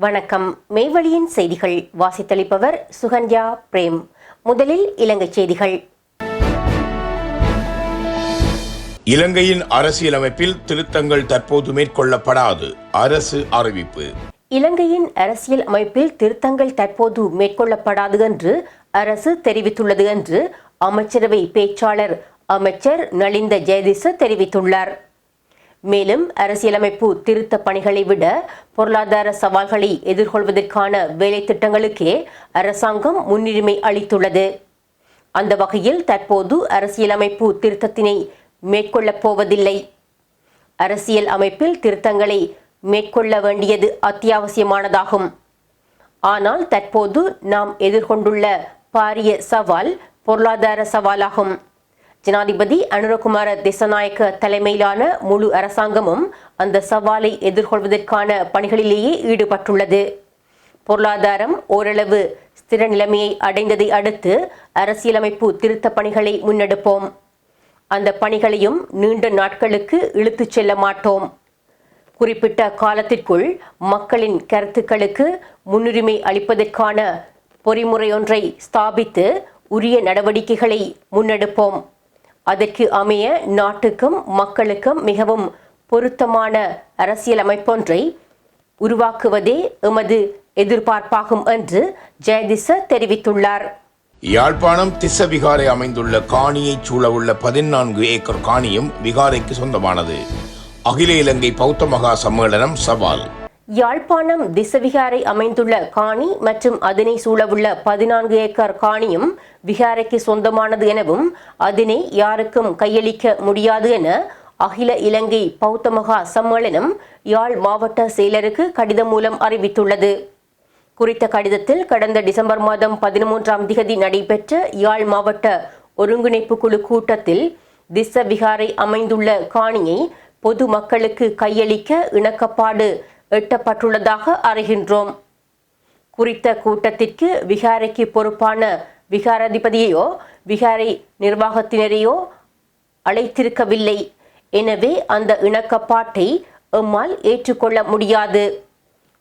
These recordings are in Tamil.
வணக்கம். மெய்வழியின் செய்திகள். வாசித்தளிப்பவர் சுகன்யா பிரேம். முதலில் இலங்கை செய்திகள். இலங்கையின் அரசியலமைப்பில் திருத்தங்கள் தற்போது மேற்கொள்ளப்படாது. அரசு அறிவிப்பு. இலங்கையின் அரசியல் அமைப்பில் திருத்தங்கள் தற்போது மேற்கொள்ளப்படாது என்று அரசு தெரிவித்துள்ளது என்று அமைச்சரவை பேச்சாளர் அமைச்சர் நலிந்த ஜெயதிச தெரிவித்துள்ளார். மேலும் அரசியலமைப்பு திருத்த பணிகளை விட பொருளாதார சவால்களை எதிர்கொள்வதற்கான வேலை திட்டங்களுக்கே அரசாங்கம் முன்னுரிமை அளித்துள்ளது. அந்த வகையில் தற்போது அரசியலமைப்பு திருத்தத்தினை மேற்கொள்ளப் போவதில்லை. அரசியல் அமைப்பில் திருத்தங்களை மேற்கொள்ள வேண்டியது அத்தியாவசியமானதாகும். ஆனால் தற்போது நாம் எதிர்கொண்டுள்ள பாரிய சவால் பொருளாதார சவாலாகும். ஜனாதிபதி அனுரகுமார திசநாயக்க தலைமையிலான முழு அரசாங்கமும் அந்த சவாலை எதிர்கொள்வதற்கான பணிகளிலேயே ஈடுபட்டுள்ளது. பொருளாதாரம் ஓரளவு ஸ்திர நிலைமையை அடைந்ததை அடுத்து அரசியலமைப்பு திருத்த பணிகளை முன்னெடுப்போம். அந்த பணிகளையும் நீண்ட நாட்களுக்கு இழுத்துச் செல்ல மாட்டோம். குறிப்பிட்ட காலத்திற்குள் மக்களின் கருத்துக்களுக்கு முன்னுரிமை அளிப்பதற்கான பொறிமுறையொன்றை ஸ்தாபித்து உரிய நடவடிக்கைகளை முன்னெடுப்போம். அதற்கு அமைய நாட்டுக்கும் மக்களுக்கும் மிகவும் பொருத்தமான அரசியல் அமைப்பொன்றை உருவாக்குவதே எமது எதிர்பார்ப்பாகும் என்று ஜெயதிச தெரிவித்துள்ளார். யாழ்ப்பாணம் திச விகாரை அமைந்துள்ள காணியைச் சூழவுள்ள பதினான்கு ஏக்கர் காணியும் விகாரைக்கு சொந்தமானது. அகில இலங்கை பௌத்த மகா சம்மேளனம் சவால். யாழ்ப்பாணம் திசவிகாரை அமைந்துள்ள காணி மற்றும் அதனை சூழவுள்ள பதினான்கு ஏக்கர் காணியும் விகாரைக்கு சொந்தமானது எனவும் அதனை யாருக்கும் கையளிக்க முடியாது என அகில இலங்கை பௌத்த மகா சம்மேளனம் யாழ் மாவட்ட செயலருக்கு கடிதம் மூலம் அறிவித்துள்ளது. குறித்த கடிதத்தில் கடந்த டிசம்பர் மாதம் பதிமூன்றாம் திகதி நடைபெற்ற யாழ் மாவட்ட ஒருங்கிணைப்பு குழு கூட்டத்தில் திச விகாரை அமைந்துள்ள காணியை பொது மக்களுக்கு கையளிக்க இணக்கப்பாடு எட்டப்பட்டுள்ளதாக அறிகின்றோம். குறித்த கூட்டத்திற்கு விகாரைக்கு பொறுப்பான விகாராதிபதியையோ விகாரை நிர்வாகத்தினரையோ அழைத்திருக்கவில்லை. எனவே அந்த இணக்கப்பாட்டை எம்மால் ஏற்றுக்கொள்ள முடியாது.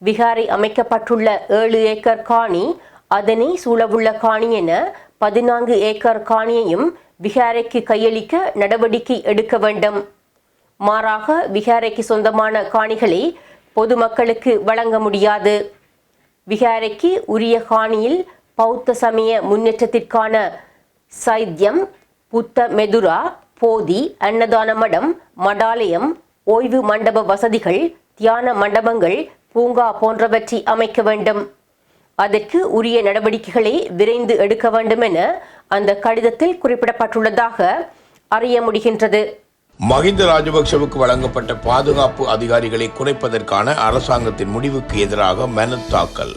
விகாரை அமைக்கப்பட்டுள்ள ஏழு ஏக்கர் காணி அதனை சூழவுள்ள காணி என பதினான்கு ஏக்கர் காணியையும் விகாரைக்கு கையளிக்க நடவடிக்கை எடுக்க வேண்டும். மாறாக விகாரைக்கு சொந்தமான காணிகளை பொதுமக்களுக்கு வழங்க முடியாது. விகாரைக்கு உரிய காணியில் பௌத்த சமய முன்னேற்றத்திற்கான சைத்தியம் புத்த மெதுரா போதி அன்னதான மடம் மடாலயம் ஓய்வு மண்டப வசதிகள் தியான மண்டபங்கள் பூங்கா போன்றவற்றை அமைக்க வேண்டும். அதற்கு உரிய நடவடிக்கைகளை விரைந்து எடுக்க வேண்டும் என அந்த கடிதத்தில் குறிப்பிடப்பட்டுள்ளதாக அறிய முடிகின்றது. மஹிந்த ராஜபக்ஷவுக்கு வழங்கப்பட்ட பாதுகாப்பு அதிகாரிகளை குறைப்பதற்கான அரசாங்கத்தின் முடிவுக்கு எதிராக மனு தாக்கல்.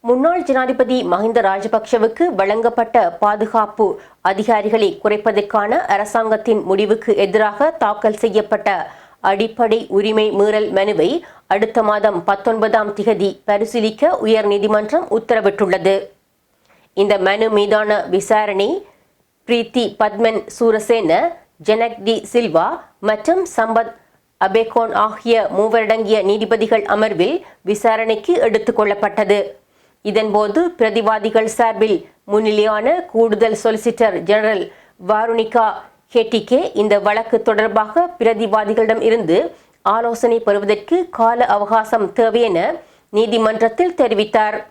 முன்னாள் ஜனாதிபதி மஹிந்த ராஜபக்ஷவுக்கு வழங்கப்பட்ட பாதுகாப்பு அதிகாரிகளை குறைப்பதற்கான அரசாங்கத்தின் முடிவுக்கு எதிராக தாக்கல் செய்யப்பட்ட அடிப்படை உரிமை மீறல் மனுவை அடுத்த மாதம் பத்தொன்பதாம் திகதி பரிசீலிக்க உயர்நீதிமன்றம் உத்தரவிட்டுள்ளது. இந்த மனு மீதான விசாரணை பிரீத்தி பத்மன் சூரசேன ஜெனக் டி சில்வா மற்றும் சம்பத் அபேகோன் ஆகிய மூவரடங்கிய நீதிபதிகள் அமர்வில் விசாரணைக்கு எடுத்துக் கொள்ளப்பட்டது. இதன்போது பிரதிவாதிகள் சார்பில் முன்னிலையான கூடுதல் சொலிசிட்டர் ஜெனரல் வாருணிகா ஹெட்டிகே இந்த வழக்கு தொடர்பாக பிரதிவாதிகளிடம் இருந்து ஆலோசனை பெறுவதற்கு கால அவகாசம் தேவை என நீதிமன்றத்தில் தெரிவித்தார்.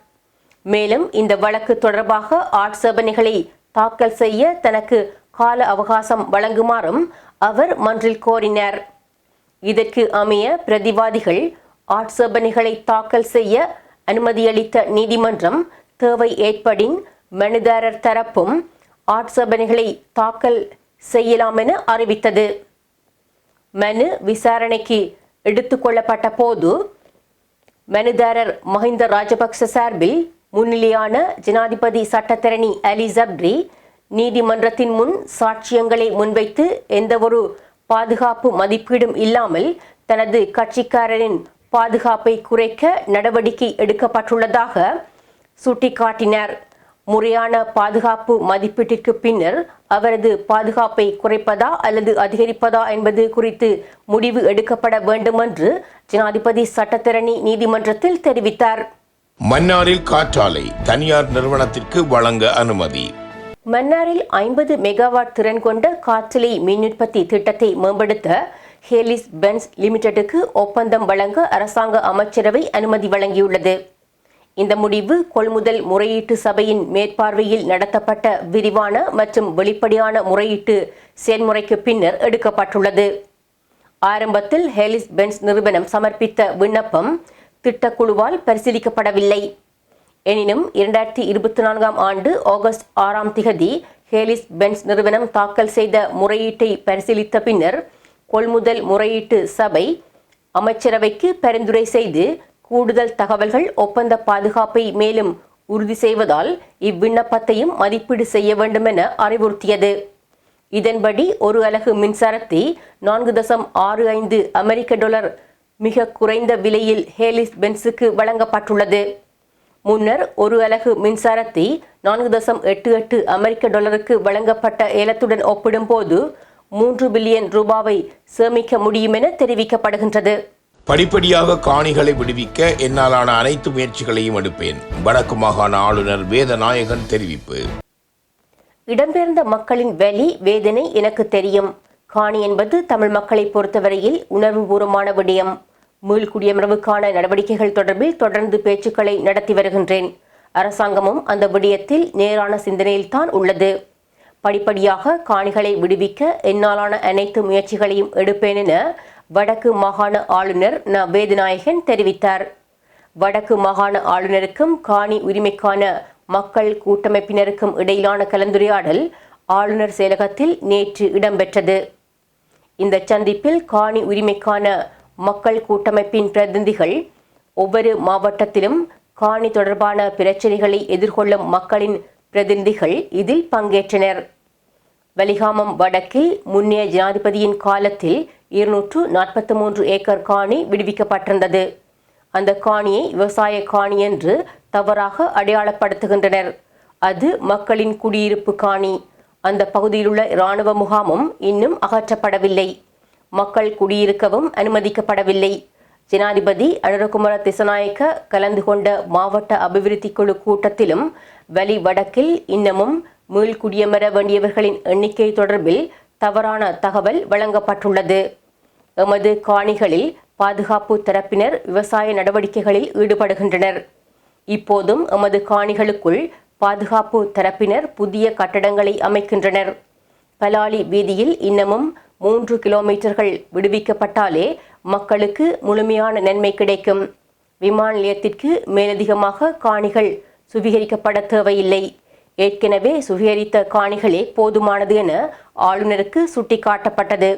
மேலும் இந்த வழக்கு தொடர்பாக ஆட்சேபனைகளை தாக்கல் செய்ய தனக்கு கால அவகாசம் வழங்குமாறும் அவர் மன்றில் கோரினார். இதற்கு அமைய பிரதிவாதிகள் ஆட்சேபனைகளை தாக்கல் செய்ய அனுமதியளித்த நீதிமன்றம் தேவை ஏற்படின் மனுதாரர் தரப்பும் ஆட்சேபனைகளை தாக்கல் செய்யலாம் என அறிவித்தது. மனு விசாரணைக்கு எடுத்துக்கொள்ளப்பட்ட போது மனுதாரர் மஹிந்த ராஜபக்ச சார்பில் முன்னிலையான ஜனாதிபதி சட்டத்தரணி அலி ஜப்ரி நீதிமன்றத்தின் முன் சாட்சியங்களை முன்வைத்து எந்தவொரு பாதுகாப்பு மதிப்பீடும் இல்லாமல் தனது கட்சிக்காரரின் பாதுகாப்பை குறைக்க நடவடிக்கை எடுக்கப்பட்டுள்ளதாக சுட்டிக்காட்டினார். முறையான பாதுகாப்பு மதிப்பீட்டிற்கு பின்னர் அவரது பாதுகாப்பை குறைப்பதா அல்லது அதிகரிப்பதா என்பது குறித்து முடிவு எடுக்கப்பட வேண்டும் என்று ஜனாதிபதி சட்டத்தரணி நீதிமன்றத்தில் தெரிவித்தார். மன்னாரில் காற்றாலை தனியார் நிறுவனத்திற்கு வழங்க அனுமதி. மன்னாரில் ஐம்பது மெகாவாட் திறன் கொண்ட காற்றலை மின் உற்பத்தி திட்டத்தை மேம்படுத்த ஹேலிஸ் பென்ஸ் லிமிடெடுக்கு ஒப்பந்தம் வழங்க அரசாங்க அமைச்சரவை அனுமதி வழங்கியுள்ளது. இந்த முடிவு கொள்முதல் முறையீட்டு சபையின் மேற்பார்வையில் நடத்தப்பட்ட விரிவான மற்றும் வெளிப்படையான முறையீட்டு செயல்முறைக்கு பின்னர் எடுக்கப்பட்டுள்ளது. ஆரம்பத்தில் ஹேலிஸ் பென்ஸ் நிறுவனம் சமர்ப்பித்த விண்ணப்பம் திட்டக்குழுவால் பரிசீலிக்கப்படவில்லை. எனினும் இரண்டாயிரத்தி இருபத்தி நான்காம் ஆண்டு ஆகஸ்ட் ஆறாம் திகதி ஹேலிஸ் பென்ஸ் நிறுவனம் தாக்கல் செய்த முறையீட்டை பரிசீலித்த பின்னர் கொள்முதல் முறையீட்டு சபை அமைச்சரவைக்கு பரிந்துரை செய்து கூடுதல் தகவல்கள் ஒப்பந்த பாதுகாப்பை மேலும் உறுதி செய்வதால் இவ்விண்ணப்பத்தையும் மதிப்பீடு செய்ய வேண்டுமென அறிவுறுத்தியது. இதன்படி ஒரு அலகு மின்சாரத்தை நான்கு தசம் ஆறு ஐந்து அமெரிக்க டாலர் மிக குறைந்த விலையில் ஹேலிஸ் பென்ஸுக்கு வழங்கப்பட்டுள்ளது. முன்னர் ஒரு அலகு மின்சாரத்தை நான்கு தசம் எட்டு எட்டு அமெரிக்க டாலருக்கு வழங்கப்பட்ட ஏலத்துடன் ஒப்பிடும்போது மூன்று பில்லியன் ரூபாவை சேமிக்க முடியும் என தெரிவிக்கப்படுகின்றது. படிப்படியாக காணிகளை விடுவிக்க என்னாலான அனைத்து முயற்சிகளையும் எடுப்பேன். வடக்கு மாகாண ஆளுநர் வேதநாயகன் தெரிவிப்பு. இடம்பெயர்ந்த மக்களின் வலி வேதனை எனக்கு தெரியும். காணி என்பது தமிழ் மக்களை பொறுத்தவரையில் உணர்வுபூர்வமான விடயம். மீள்குடியமர்வுக்கான நடவடிக்கைகள் தொடர்பில் தொடர்ந்து பேச்சுக்களை நடத்தி வருகின்றேன். அரசாங்கமும் அந்த விடயத்தில் நேரான சிந்தனையில்தான் உள்ளது. படிப்படியாக காணிகளை விடுவிக்க என்னாலான அனைத்து முயற்சிகளையும் எடுப்பேன் என வடக்கு மாகாண ஆளுநர் ந. வேதநாயகன் தெரிவித்தார். வடக்கு மாகாண ஆளுநருக்கும் காணி உரிமைக்கான மக்கள் கூட்டமைப்பினருக்கும் இடையிலான கலந்துரையாடல் ஆளுநர் செயலகத்தில் நேற்று இடம்பெற்றது. இந்த சந்திப்பில் காணி உரிமைக்கான மக்கள் கூட்டமைப்பின் பிரதிநிதிகள் ஒவ்வொரு மாவட்டத்திலும் காணி தொடர்பான பிரச்சினைகளை எதிர்கொள்ளும் மக்களின் பிரதிநிதிகள் இதில் பங்கேற்றனர். வலிகாமம் வடக்கில் முன்னைய ஜனாதிபதியின் காலத்தில் இருநூற்று நாற்பத்தி மூன்று ஏக்கர் காணி விடுவிக்கப்பட்டிருந்தது. அந்த காணியை விவசாய காணி என்று தவறாக அடையாளப்படுத்துகின்றனர். அது மக்களின் குடியிருப்பு காணி. அந்த பகுதியிலுள்ள இராணுவ முகாமும் இன்னும் அகற்றப்படவில்லை. மக்கள் குடியிருக்கவும் அனுமதிக்கப்படவில்லை. ஜனாதிபதி அனுரகுமார திசநாயக்க கலந்து கொண்ட மாவட்ட அபிவிருத்தி குழு கூட்டத்திலும் வலி வடக்கில் இன்னமும் மீள்குடியமர வேண்டியவர்களின் எண்ணிக்கை தொடர்பில் தவறான தகவல் வழங்கப்பட்டுள்ளது. எமது காணிகளில் பாதுகாப்பு தரப்பினர் விவசாய நடவடிக்கைகளில் ஈடுபடுகின்றனர். இப்போதும் எமது காணிகளுக்குள் பாதுகாப்பு தரப்பினர் புதிய கட்டடங்களை அமைக்கின்றனர். பலாலி வீதியில் இன்னமும் மூன்று கிலோமீட்டர்கள் விடுவிக்கப்பட்டாலே மக்களுக்கு முழுமையான நன்மை கிடைக்கும். விமான நிலையத்திற்கு மேலதிகமாக காணிகள் சுவீகரிக்கப்பட தேவையில்லை. ஏற்கனவே சுவீகரித்த காணிகளே போதுமானது என ஆளுநருக்கு சுட்டிக்காட்டப்பட்டது.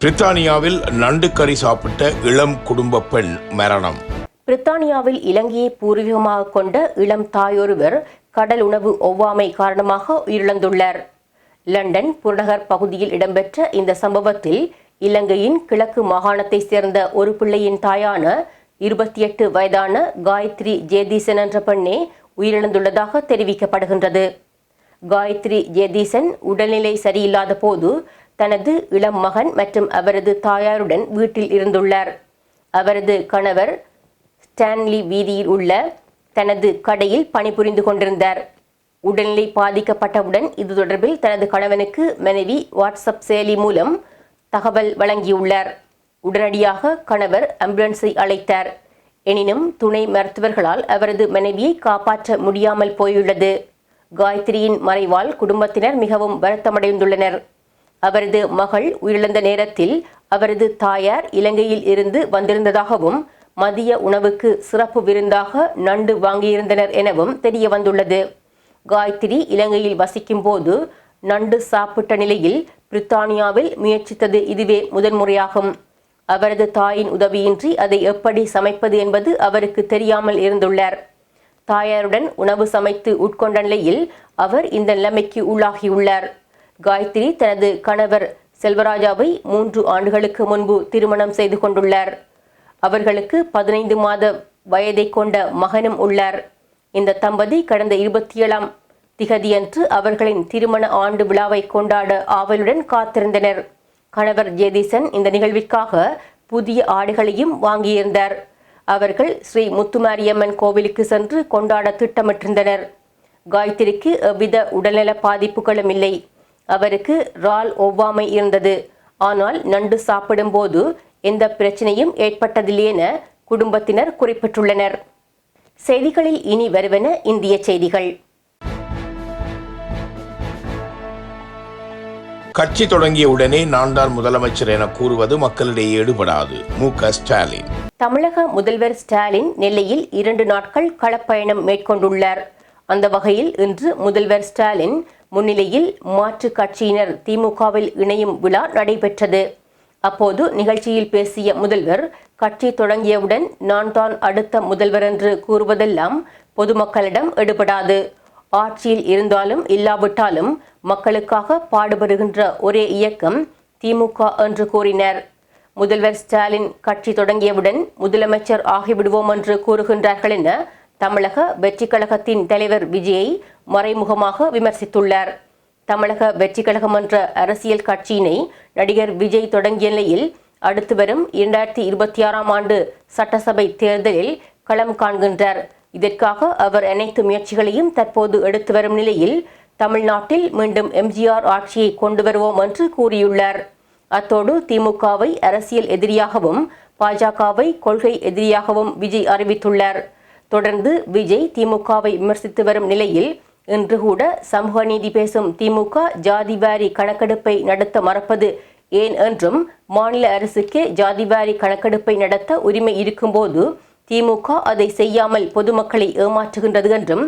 பிரித்தானியாவில் நண்டு கறி சாப்பிட்ட இளம் குடும்ப பெண் மரணம். பிரித்தானியாவில் இலங்கையை பூர்வீகமாக கொண்ட இளம் தாயொருவர் கடல் உணவு ஒவ்வாமை காரணமாக உயிரிழந்துள்ளார். லண்டன் புறநகர் பகுதியில் இடம்பெற்ற இந்த சம்பவத்தில் இலங்கையின் கிழக்கு மாகாணத்தைச் சேர்ந்த ஒரு பிள்ளையின் தாயான இருபத்தி எட்டு வயதான காயத்ரி ஜேதீசன் என்ற பெண்ணே உயிரிழந்துள்ளதாக தெரிவிக்கப்படுகின்றது. காயத்ரி ஜெயதீசன் உடல்நிலை சரியில்லாத போது தனது இளம் மகன் மற்றும் அவரது தாயாருடன் வீட்டில் இருந்துள்ளார். அவரது கணவர் ஸ்டான்லி வீதியில் உள்ள தனது கடையில் பணிபுரிந்து கொண்டிருந்தார். உடல்நிலை பாதிக்கப்பட்டவுடன் இது தொடர்பில் தனது கணவனுக்கு மனைவி வாட்ஸ்அப் செயலி மூலம் தகவல் வழங்கியுள்ளார். உடனடியாக கணவர் ஆம்புலன்ஸை அழைத்தார். எனினும் துணை மருத்துவர்களால் அவரது மனைவியை காப்பாற்ற முடியாமல் போயுள்ளது. காயத்ரியின் மறைவால் குடும்பத்தினர் மிகவும் வருத்தமடைந்துள்ளனர். அவரது மகள் உயிரிழந்த நேரத்தில் அவரது தாயார் இலங்கையில் இருந்து வந்திருந்ததாகவும் மதிய உணவுக்கு சிறப்பு விருந்தாக நண்டு வாங்கியிருந்தனர் எனவும் தெரிய வந்துள்ளது காயத்ரி இலங்கையில் வசிக்கும் போது நண்டு சாப்பிட்ட நிலையில் பிரித்தானியாவில் முயற்சித்தது இதுவே முதன்முறையாகும். அவரது தாயின் உதவியின்றி அதை எப்படி சமைப்பது என்பது அவருக்கு தெரியாமல் இருந்துள்ளார். தாயாருடன் உணவு சமைத்து உட்கொண்ட நிலையில் அவர் இந்த நிலைமைக்கு உள்ளாகியுள்ளார். காயத்ரி தனது கணவர் செல்வராஜாவை மூன்று ஆண்டுகளுக்கு முன்பு திருமணம் செய்து கொண்டுள்ளார். அவர்களுக்கு பதினைந்து மாத வயதை கொண்ட மகனும் உள்ளார். இந்த தம்பதி கடந்த இருபத்தி ஏழாம் திகதியன்று அவர்களின் திருமண ஆண்டு விழாவை கொண்டாட ஆவலுடன் காத்திருந்தனர். கணவர் ஜெயதீசன் இந்த நிகழ்விற்காக புதிய ஆடைகளையும் வாங்கியிருந்தார். அவர்கள் ஸ்ரீ முத்துமாரியம்மன் கோவிலுக்கு சென்று கொண்டாட திட்டமிட்டிருந்தனர். காயத்ரிக்கு எவ்வித உடல்நல பாதிப்புகளும் இல்லை. அவருக்கு ரால் ஒவ்வாமை இருந்தது. ஆனால் நண்டு சாப்பிடும்போது எந்த பிரச்சனையும் ஏற்பட்டதில்லை என குடும்பத்தினர் குறிப்பிட்டுள்ளனர். செய்திகளில் இனி வருவன இந்திய செய்திகள். கட்சி தொடங்கிய உடனே நான் தான் முதலமைச்சர் என கூறுவது மக்களிடையே எடுபடாது. மு. க. ஸ்டாலின். தமிழக முதல்வர் ஸ்டாலின் நெல்லையில் இரண்டு நாட்கள் களப்பயணம் மேற்கொண்டுள்ளார். அந்த வகையில் இன்று முதல்வர் ஸ்டாலின் முன்னிலையில் மாற்றுக் கட்சியினர் திமுகவில் இணையும் விழா நடைபெற்றது. அப்போது நிகழ்ச்சியில் பேசிய முதல்வர் கட்சி தொடங்கியவுடன் நான் தான் அடுத்த முதல்வர் என்று கூறுவதெல்லாம் பொதுமக்களிடம் எடுபடாது. ஆட்சியில் இருந்தாலும் இல்லாவிட்டாலும் மக்களுக்காக பாடுபடுகின்ற ஒரே இயக்கம் திமுக என்று கூறினர். முதல்வர் ஸ்டாலின் கட்சி தொடங்கியவுடன் முதலமைச்சர் ஆகிவிடுவோம் என்று கூறுகின்றார்கள் என தமிழக வெற்றிக் கழகத்தின் தலைவர் விஜயை மறைமுகமாக விமர்சித்துள்ளார். தமிழக வெற்றி கழகம் என்ற அரசியல் கட்சியினை நடிகர் விஜய் தொடங்கிய நிலையில் அடுத்து வரும் இரண்டாயிரத்தி இருபத்தி ஆறாம் ஆண்டு சட்டசபை தேர்தலில் களம் காண்கின்றார். இதற்காக அவர் அனைத்து முயற்சிகளையும் தற்போது எடுத்து வரும் நிலையில் தமிழ்நாட்டில் மீண்டும் எம்ஜிஆர் ஆட்சியை கொண்டு வருவோம் என்று கூறியுள்ளார். அத்தோடு திமுகவை அரசியல் எதிரியாகவும் பாஜகவை கொள்கை எதிரியாகவும் விஜய் அறிவித்துள்ளார். தொடர்ந்து விஜய் திமுகவை விமர்சித்து வரும் நிலையில் இன்று கூட சமூக நீதி பேசும் திமுக ஜாதிவாரி கணக்கெடுப்பை நடத்த மறப்பது. ஏன் என்றும் மாநில அரசுக்கே ஜாதிவாரி கணக்கெடுப்பை நடத்த உரிமை இருக்கும்போது திமுக அதை செய்யாமல் பொதுமக்களை ஏமாற்றுகின்றது என்றும்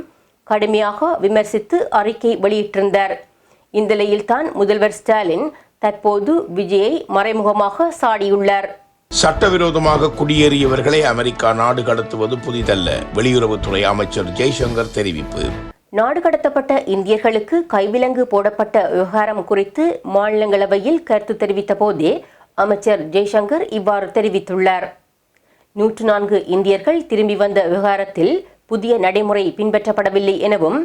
கடுமையாக விமர்சித்து அறிக்கை வெளியிட்டிருந்தார். இந்நிலையில்தான் முதல்வர் ஸ்டாலின் தற்போது விஜயை மறைமுகமாக சாடியுள்ளார். சட்டவிரோதமாக குடியேறியவர்களை அமெரிக்கா நாடு கடத்துவது புதிதல்ல வெளியுறவுத்துறை அமைச்சர் ஜெய்சங்கர் தெரிவிப்பு. நாடு கடத்தப்பட்ட இந்தியர்களுக்கு கைவிலங்கு போடப்பட்ட விவகாரம் குறித்து மாநிலங்களவையில் கருத்து தெரிவித்த போதே அமைச்சர் ஜெய்சங்கர் இவ்வாறு தெரிவித்துள்ளார். நூற்று நான்கு இந்தியர்கள் திரும்பி வந்த விவகாரத்தில் புதிய நடைமுறை பின்பற்றப்படவில்லை எனவும்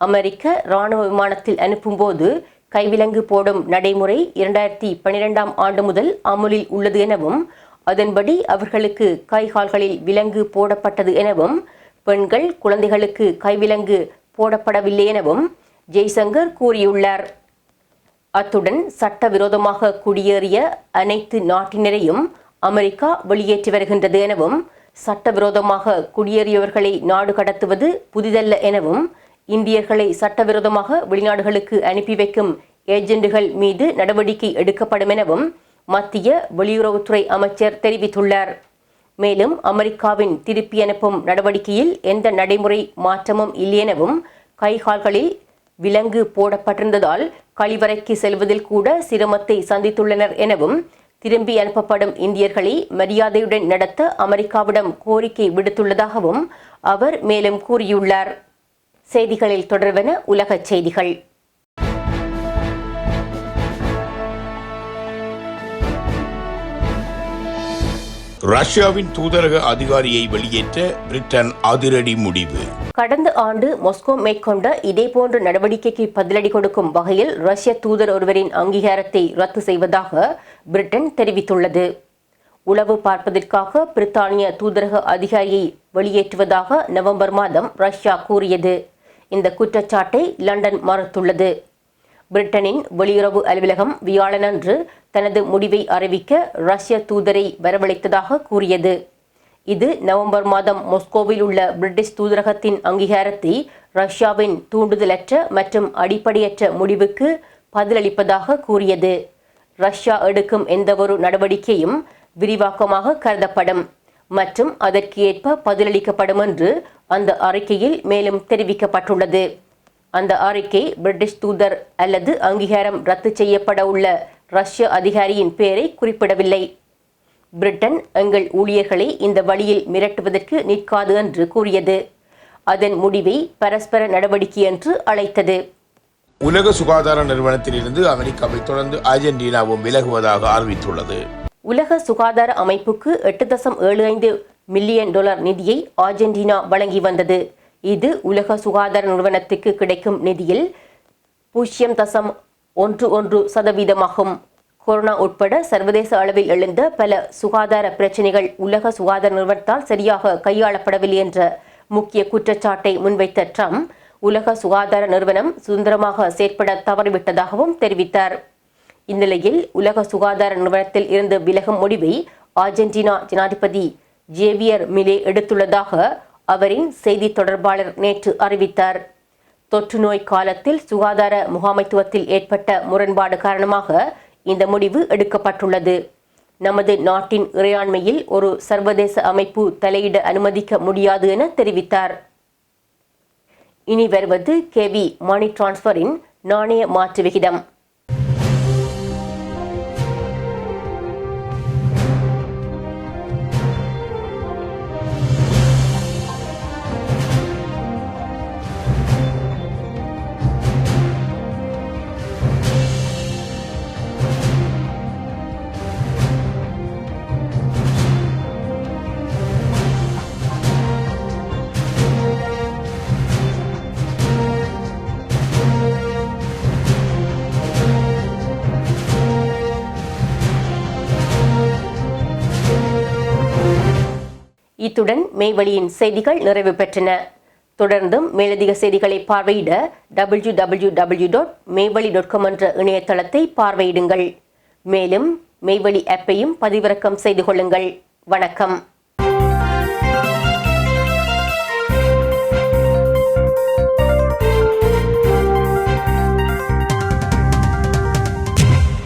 அமெரிக்க இராணுவ விமானத்தில் அனுப்பும்போது கைவிலங்கு போடும் நடைமுறை இரண்டாயிரத்தி பனிரெண்டாம் ஆண்டு முதல் அமுலில் உள்ளது எனவும் அதன்படி அவர்களுக்கு கைகால்களில் விலங்கு போடப்பட்டது எனவும் பெண்கள் குழந்தைகளுக்கு கைவிலங்கு போடப்படவில்லை எனவும் ஜெய்சங்கர் கூறியுள்ளார். அத்துடன் சட்டவிரோதமாக குடியேறிய அனைத்து நாட்டினரையும் அமெரிக்கா வெளியேற்றி வருகின்றது எனவும் சட்டவிரோதமாக குடியேறியவர்களை நாடு கடத்துவது புதிதல்ல எனவும் இந்தியர்களை சட்டவிரோதமாக வெளிநாடுகளுக்கு அனுப்பி வைக்கும் ஏஜெண்டுகள் மீது நடவடிக்கை எடுக்கப்படும் எனவும் மத்திய வெளியுறவுத்துறை அமைச்சர் தெரிவித்துள்ளார். மேலும் அமெரிக்காவின் திருப்பி அனுப்பும் நடவடிக்கையில் எந்த நடைமுறை மாற்றமும் இல்லையெனவும் கைகால்களில் விலங்கு போடப்பட்டிருந்ததால் கழிவறைக்கு செல்வதில் கூட சிரமத்தை சந்தித்துள்ளனர் எனவும் திரும்பி அனுப்பப்படும் இந்தியர்களை மரியாதையுடன் நடத்த அமெரிக்காவிடம் கோரிக்கை விடுத்துள்ளதாகவும் அவர் மேலும் கூறியுள்ளார். செய்திகளில் தொடர்வன உலகச் செய்திகள். ரஷ்யாவின் தூதரக அதிகாரியை வெளியேற்ற பிரிட்டன் அதிரடி முடிவு. கடந்த ஆண்டு மொஸ்கோ மேற்கொண்ட இதேபோன்ற நடவடிக்கைக்கு பதிலடி கொடுக்கும் வகையில் ரஷ்ய தூதர் ஒருவரின் அங்கீகாரத்தை ரத்து செய்வதாக பிரிட்டன் தெரிவித்துள்ளது. உளவு பார்ப்பதற்காக பிரித்தானிய தூதரக அதிகாரியை வெளியேற்றுவதாக நவம்பர் மாதம் ரஷ்யா கூறியது. இந்த குற்றச்சாட்டை லண்டன் மறுத்துள்ளது. பிரிட்டனின் வெளியுறவு அலுவலகம் வியாழனன்று தனது முடிவை அறிவிக்க ரஷ்ய தூதரை வரவழைத்ததாக கூறியது. இது நவம்பர் மாதம் மொஸ்கோவில் உள்ள பிரிட்டிஷ் தூதரகத்தின் அங்கீகாரத்தை ரஷ்யாவின் தூண்டுதலற்ற மற்றும் அடிப்படையற்ற முடிவுக்கு பதிலளிப்பதாக கூறியது. ரஷ்யா எடுக்கும் எந்தவொரு நடவடிக்கையும் விரிவாக்கமாக கருதப்படும் மற்றும் அதற்கு ஏற்ப பதிலளிக்கப்படும் என்று அந்த அறிக்கையில் மேலும் தெரிவிக்கப்பட்டுள்ளது. அந்த அறிக்கை பிரிட்டிஷ் தூதர் அல்லது அங்கீகாரம் ரத்து செய்யப்பட உள்ள ரஷ்ய அதிகாரியின் பெயரை குறிப்பிடவில்லை. பிரிட்டன் எங்கள் ஊழியர்களை இந்த வழியில் மிரட்டுவதற்கு நிற்காது என்று கூறியது. அதன் முடிவை பரஸ்பர நடவடிக்கை என்று அழைத்தது. உலக சுகாதார நிறுவனத்திலிருந்து அமெரிக்காவை தொடர்ந்து அர்ஜென்டினாவும் விலகுவதாக அறிவித்துள்ளது. உலக சுகாதார அமைப்புக்கு எட்டு தசம் ஏழு ஐந்து மில்லியன் டாலர் நிதியை ஆர்ஜென்டினா வழங்கி வந்தது. இது உலக சுகாதார நிறுவனத்துக்கு கிடைக்கும் நிதியில் பூஜ்ஜியம் தசம் ஒன்று ஒன்று சதவீதமாகும். கொரோனா உட்பட சர்வதேச அளவில் எழுந்த பல சுகாதார பிரச்சினைகள் உலக சுகாதார நிறுவனத்தால் சரியாக கையாளப்படவில்லை என்ற முக்கிய குற்றச்சாட்டை முன்வைத்த ட்ரம்ப் உலக சுகாதார நிறுவனம் சுதந்திரமாக செயற்பட தவறிவிட்டதாகவும் தெரிவித்தார். இந்நிலையில் உலக சுகாதார நிறுவனத்தில் இருந்து விலகும் முடிவை அர்ஜென்டினா ஜனாதிபதி ஜேவியர் மிலே எடுத்துள்ளதாக அவரின் செய்தி தொடர்பாளர் நேற்று அறிவித்தார். தொற்று நோய் காலத்தில் சுகாதார முகாமைத்துவத்தில் ஏற்பட்ட முரண்பாடு காரணமாக இந்த முடிவு எடுக்கப்பட்டுள்ளது. நமது நாட்டின் இறையாண்மையில் ஒரு சர்வதேச அமைப்பு தலையிட அனுமதிக்க முடியாது என தெரிவித்தார். இனி வருவது கேவி மணி டிரான்ஸ்பரின் நாணய மாற்று விகிதம். இத்துடன் மேவழியின் செய்திகள் நிறைவு பெற்றன. தொடர்ந்தும் மேலதிக செய்திகளை பார்வையிட W W W dot Mevazhi dot com என்ற இணையதளத்தை பார்வையிடுங்கள். மேலும் மேவழி ஆப்பையும் பதிவிறக்கம் செய்து கொள்ளுங்கள். வணக்கம்.